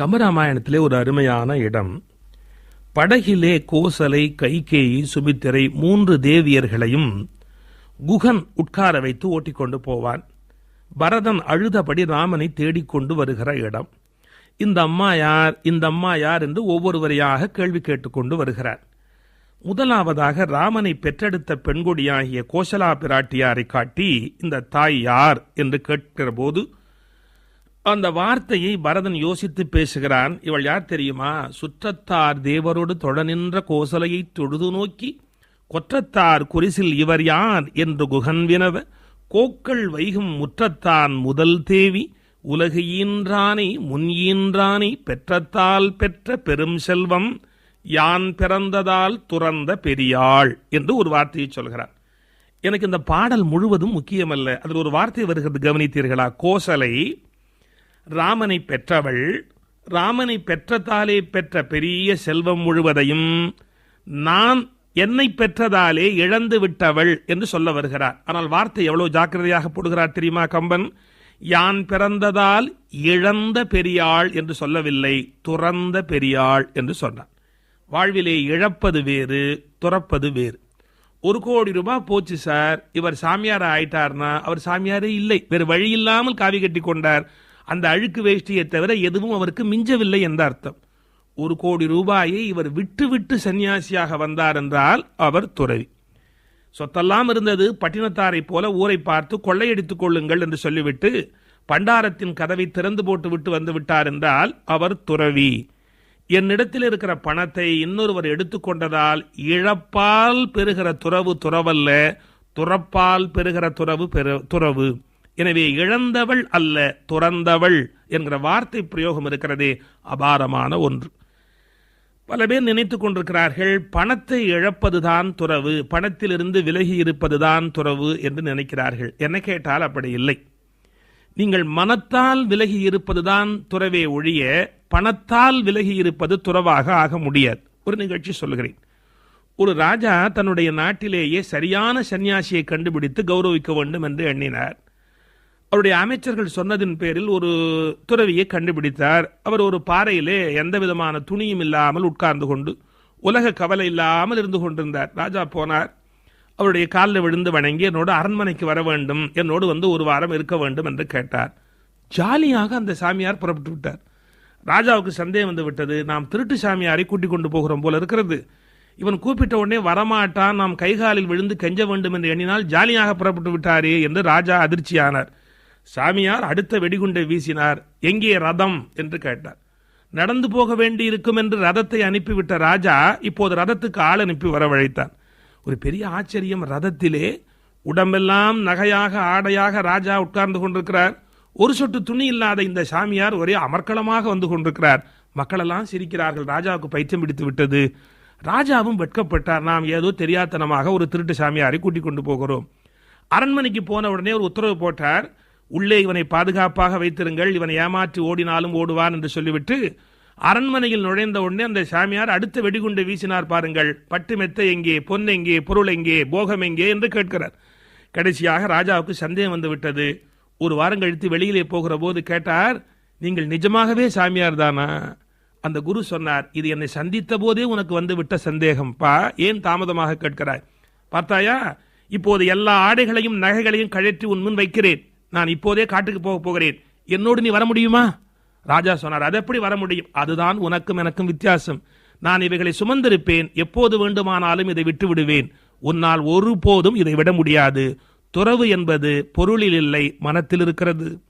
கம்பராமாயணத்திலே ஒரு அருமையான இடம். படகிலே கோசலை கைகேயி சுமித்திரை மூன்று தேவியர்களையும் குகன் உட்கார வைத்து ஓட்டிக்கொண்டு போவான். பரதன் அழுதபடி ராமனை தேடிக்கொண்டு வருகிற இடம். இந்த அம்மா யார் இந்த அம்மா யார் என்று ஒவ்வொருவரையாக கேள்வி கேட்டுக்கொண்டு வருகிறார். முதலாவதாக ராமனை பெற்றெடுத்த பெண்கொடியாகிய கோசலா பிராட்டியாரை காட்டி இந்த தாய் யார்? என்று கேட்கிற போது அந்த வார்த்தையை பரதன் யோசித்து பேசுகிறான். இவள் யார் தெரியுமா? சுற்றத்தார் தேவரோடு தொட நின்ற கோசலையை தொழுது நோக்கி கொற்றத்தார் குரிசில் இவர் யார்? என்று குகன் வினவ கோக்கள் வைகும் முற்றத்தான் முதல் தேவி உலகு ஈன்றானை முன் ஈன்றானை பெற்றத்தால் பெற்ற பெரும் செல்வம் யான் பிறந்ததால் துறந்த பெரியாள் என்று ஒரு வார்த்தையை சொல்கிறார் எனக்கு இந்த பாடல் முழுவதும் முக்கியமல்ல. அதில் ஒரு வார்த்தை வருகிறது கவனித்தீர்களா? கோசலை ராமனை பெற்றவள் ராமனை பெற்றதாலே பெற்ற பெரிய செல்வம் முழுவதையும் நான் என்னை பெற்றதாலே இழந்து விட்டவள் என்று சொல்ல வருகிறார். ஆனால் வார்த்தை எவ்வளவு ஜாக்கிரதையாக போடுகிறார் தெரியுமா கம்பன்? யான் பிறந்ததால் இழந்த பெரியாள் என்று சொல்லவில்லை துறந்த பெரியாள் என்று சொன்னார் வாழ்விலே இழப்பது வேறு துறப்பது வேறு. ஒரு கோடி ரூபாய் போச்சு சார் இவர் சாமியார் ஆயிட்டார்னா அவர் சாமியாரே இல்லை வேறு வழி இல்லாமல் காவி கட்டி கொண்டார். அந்த அழுக்கு வேஷ்டியை தவிர எதுவும் அவருக்கு மிஞ்சவில்லை என்ற அர்த்தம். ஒரு கோடி ரூபாயை இவர் விட்டு விட்டு சன்னியாசியாக வந்தார் என்றால் அவர் துறவி. சொத்தெல்லாம் இருந்தது பட்டினத்தாரை போல ஊரை பார்த்து கொள்ளையடித்துக் கொள்ளுங்கள் என்று சொல்லிவிட்டு பண்டாரத்தின் கதவை திறந்து போட்டு விட்டு வந்து விட்டார் என்றால் அவர் துறவி. என்னிடத்தில் இருக்கிற பணத்தை இன்னொருவர் எடுத்துக்கொண்டதால் இழப்பால் பெறுகிற துறவு துறவல்ல துறப்பால் பெறுகிற துறவு பெரு துறவு. எனவே இழந்தவள் அல்ல துறந்தவள் என்கிற வார்த்தை பிரயோகம் இருக்கிறதே அபாரமான ஒன்று. பல பேர் நினைத்துக் கொண்டிருக்கிறார்கள் பணத்தை இழப்பதுதான் துறவு பணத்திலிருந்து விலகி இருப்பதுதான் துறவு என்று நினைக்கிறார்கள். என்ன கேட்டால் அப்படி இல்லை. நீங்கள் மனத்தால் விலகி இருப்பதுதான் துறவே ஒழிய பணத்தால் விலகி இருப்பது துறவாக ஆக முடியாது. ஒரு நிகழ்ச்சி சொல்லுகிறேன். ஒரு ராஜா தன்னுடைய நாட்டிலேயே சரியான சன்னியாசியை கண்டுபிடித்து கௌரவிக்க வேண்டும் என்று எண்ணினார். அவருடைய அமைச்சர்கள் சொன்னதின் பேரில் ஒரு துறவியை கண்டுபிடித்தார். அவர் ஒரு பாறையிலே எந்த விதமான துணியும் இல்லாமல் உட்கார்ந்து கொண்டு உலக கவலை இல்லாமல் இருந்து கொண்டிருந்தார். ராஜா போனார். அவருடைய காலில் விழுந்து வணங்கி என்னோடு அரண்மனைக்கு வர வேண்டும். என்னோடு வந்து ஒரு வாரம் இருக்க வேண்டும் என்று கேட்டார். ஜாலியாக அந்த சாமியார் புறப்பட்டு விட்டார். ராஜாவுக்கு சந்தேகம் வந்து விட்டது. நாம் திருட்டு சாமியாரை கூட்டிக் கொண்டு போகிறோம் போல இருக்கிறது. இவன் கூப்பிட்ட உடனே வரமாட்டான். நாம் கைகாலில் விழுந்து கெஞ்ச வேண்டும் என்று எண்ணினால் ஜாலியாக புறப்பட்டு விட்டாரே என்று ராஜா அதிர்ச்சியானார். சாமியார் அடுத்த வெடிகுண்டை வீசினார். எங்கே ரதம்? என்று கேட்டார். நடந்து போக வேண்டி இருக்கும் என்று ரதத்தை அனுப்பிவிட்ட ராஜா இப்போது ரதத்துக்கு ஆள் அனுப்பி வரவழைத்தான். ஒரு பெரிய ஆச்சரியம் ரதத்திலே. உடம்பெல்லாம் நகையாக ஆடையாக ராஜா உட்கார்ந்து கொண்டிருக்கிறார். ஒரு சொட்டு துணி இல்லாத இந்த சாமியார் ஒரே அமர்க்களமாக வந்து கொண்டிருக்கிறார். மக்களெல்லாம் சிரிக்கிறார்கள். ராஜாவுக்கு பைத்தியம் பிடித்து விட்டது. ராஜாவும் வெட்கப்பட்டார். நாம் ஏதோ தெரியாத்தனமாக ஒரு திருட்டு சாமியாரை கூட்டிக் கொண்டு போகிறோம். அரண்மனைக்கு போன உடனே ஒரு உத்தரவு போட்டார். உள்ளே இவனை பாதுகாப்பாக வைத்திருங்கள் இவனை ஏமாற்றி ஓடினாலும் ஓடுவான் என்று சொல்லிவிட்டு அரண்மனையில் நுழைந்த உடனே அந்த சாமியார் அடுத்த வெடிகுண்டு வீசினார் பாருங்கள். பட்டு மெத்த எங்கே பொன் எங்கே பொருள் எங்கே போகம் எங்கே என்று கேட்கிறார். கடைசியாக ராஜாவுக்கு சந்தேகம் வந்து விட்டது. ஒரு வாரம் கழித்து வெளியிலே போகிற போது கேட்டார் நீங்கள் நிஜமாகவே சாமியார் தானா? அந்த குரு சொன்னார் இது என்னை சந்தித்த போதே உனக்கு வந்து விட்ட சந்தேகம். பா ஏன் தாமதமாக கேட்கிறாய்? பார்த்தாயா இப்போது எல்லா ஆடைகளையும் நகைகளையும் கழற்றி உன் முன் வைக்கிறேன். நான் இப்போதே காட்டுக்கு போக போகிறேன். என்னோடு நீ வர முடியுமா? ராஜா சொன்னார் அது எப்படி வர முடியும்? அதுதான் உனக்கும் எனக்கும் வித்தியாசம். நான் இவைகளை சுமந்திருப்பேன். எப்போது வேண்டுமானாலும் இதை விட்டு விடுவேன். உன்னால் ஒருபோதும் இதை விட முடியாது. துறவு என்பது பொருளில் இல்லை மனத்தில் இருக்கிறது.